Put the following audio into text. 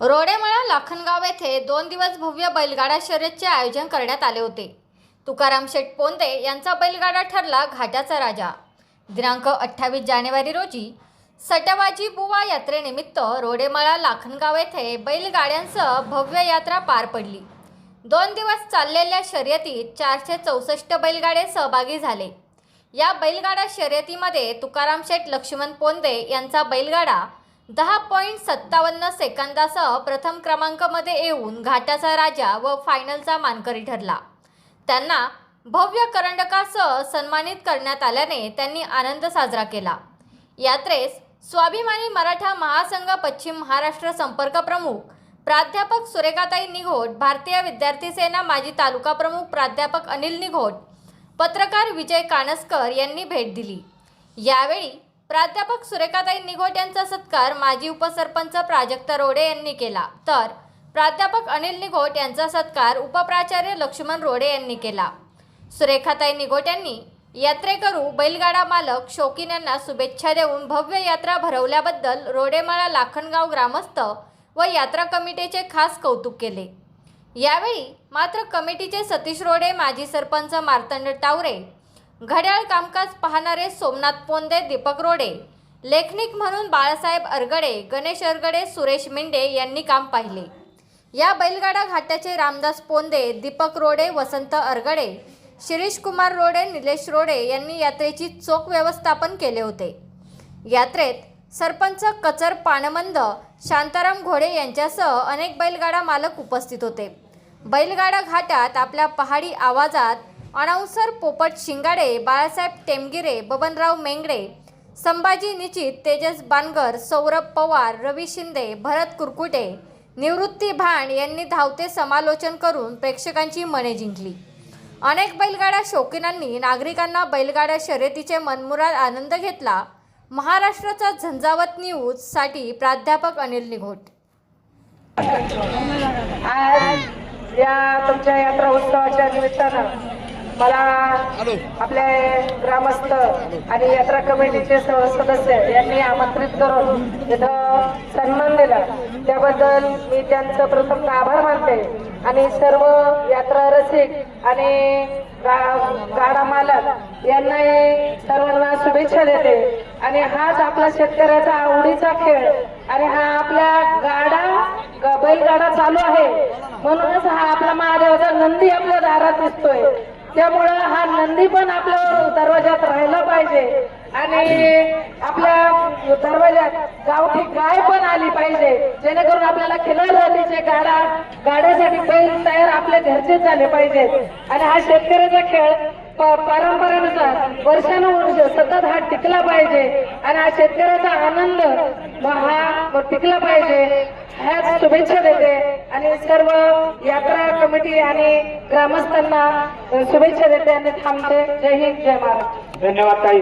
रोडेमळा लाखनगाव येथे दोन दिवस भव्य बैलगाडा शर्यतचे आयोजन करण्यात आले होते. तुकाराम शेठ पोंदे यांचा बैलगाडा ठरला घाटाचा राजा. दिनांक अठ्ठावीस जानेवारी रोजी सटवाजी बुवा यात्रेनिमित्त रोडेमळा लाखनगाव येथे बैलगाड्यांसह भव्य यात्रा पार पडली. दोन दिवस चाललेल्या शर्यतीत चारशे चौसष्ट बैलगाडे सहभागी झाले. या बैलगाडा शर्यतीमध्ये तुकाराम शेठ लक्ष्मण पोंदे यांचा बैलगाडा दहा पॉईंट सत्तावन्न सेकंदासह प्रथम क्रमांकामध्ये येऊन घाटाचा राजा व फायनलचा मानकरी ठरला. त्यांना भव्य करंडकासह सन्मानित करण्यात आल्याने त्यांनी आनंद साजरा केला. यात्रेस स्वाभिमानी मराठा महासंघ पश्चिम महाराष्ट्र संपर्क प्रमुख प्राध्यापक सुरेखाताई निघोट भारतीय विद्यार्थी सेना माजी तालुका प्रमुख प्राध्यापक अनिल निघोट पत्रकार विजय कानसकर यांनी भेट दिली. यावेळी प्राध्यापक सुरेखाताई निघोट यांचा सत्कार माजी उपसरपंच प्राजक्त रोडे यांनी केला. तर प्राध्यापक अनिल निघोट यांचा सत्कार उपप्राचार्य लक्ष्मण रोडे यांनी केला. सुरेखाताई निघोट यांनी यात्रेकरू बैलगाडा मालक शौकीन यांना शुभेच्छा देऊन भव्य यात्रा भरवल्याबद्दल रोडेमाळा लाखनगाव ग्रामस्थ व यात्रा कमिटीचे खास कौतुक केले. यावेळी मात्र कमिटीचे सतीश रोडे माजी सरपंच मार्तंड टावरे घड्याळ कामकाज पाहणारे सोमनाथ पोंदे दीपक रोडे. लेखनिक म्हणून बाळासाहेब अरगडे गणेश अरगडे सुरेश मिंडे यांनी काम पाहिले. या बैलगाडा घाटाचे रामदास पोंदे दीपक रोडे वसंत अरगडे शिरीष कुमार रोडे निलेश रोडे यांनी यात्रेची चोख व्यवस्थापन केले होते. यात्रेत सरपंच कचर पाणमंद शांताराम घोडे यांच्यासह अनेक बैलगाडा मालक उपस्थित होते. बैलगाडा घाटात आपल्या पहाडी आवाजात अनाउन्सर पोपट शिंगाडे बाळासाहेब टेमगिरे बबनराव मेंगडे संभाजी निचित तेजस बानगर सौरभ पवार रवी शिंदे भरत कुरकुटे निवृत्ती भाण यांनी धावते समालोचन करून प्रेक्षकांची मने जिंकली. अनेक बैलगाड्या शौकीनांनी नागरिकांना बैलगाड्या शर्यतीचे मनमुराद आनंद घेतला. महाराष्ट्राचा झंझावत न्यूजसाठी प्राध्यापक अनिल निघोट. आज या तुमच्या यात्रा उत्सवाच्या निमित्तानं मला आपले ग्रामस्थ आणि यात्रा कमिटीचे सदस्य यांनी आमंत्रित करून इथं सन्मान दिला. त्याबद्दल मी त्यांचं प्रथम आभार मानते. आणि सर्व यात्रा रसिक आणि गाडा मालक यांनाही सर्वांना शुभेच्छा देते. आणि हाच आपला शेतकऱ्याचा आवडीचा खेळ आणि हा आपल्या गाडा बैलगाडा चालू आहे. म्हणूनच हा आपला महादेवाचा नंदी आपल्या दारात दिसतोय. त्यामुळं हा नंदी पण आपल्या दरवाजात राहिला पाहिजे. आणि आपल्या दरवाजात गावठी गाय पण आली पाहिजे. जेणेकरून आपल्याला खिलार गाडा गाड्यासाठी बैल तयार आपल्या घरचे झाले पाहिजेत. आणि हा शेतकऱ्याचा खेळ प- परंपरेनुसार वर्षानुवर्ष सतत हा टिकला पाहिजे. आणि हा शेतकऱ्याचा आनंद हा टिकला पाहिजे. ह्याच शुभेच्छा देते. आणि सर्व यात्रा कमिटी आणि ग्रामस्थांना शुभेच्छा देते आणि थांबते. जय हिंद जय महाराष्ट्र. धन्यवाद ताई.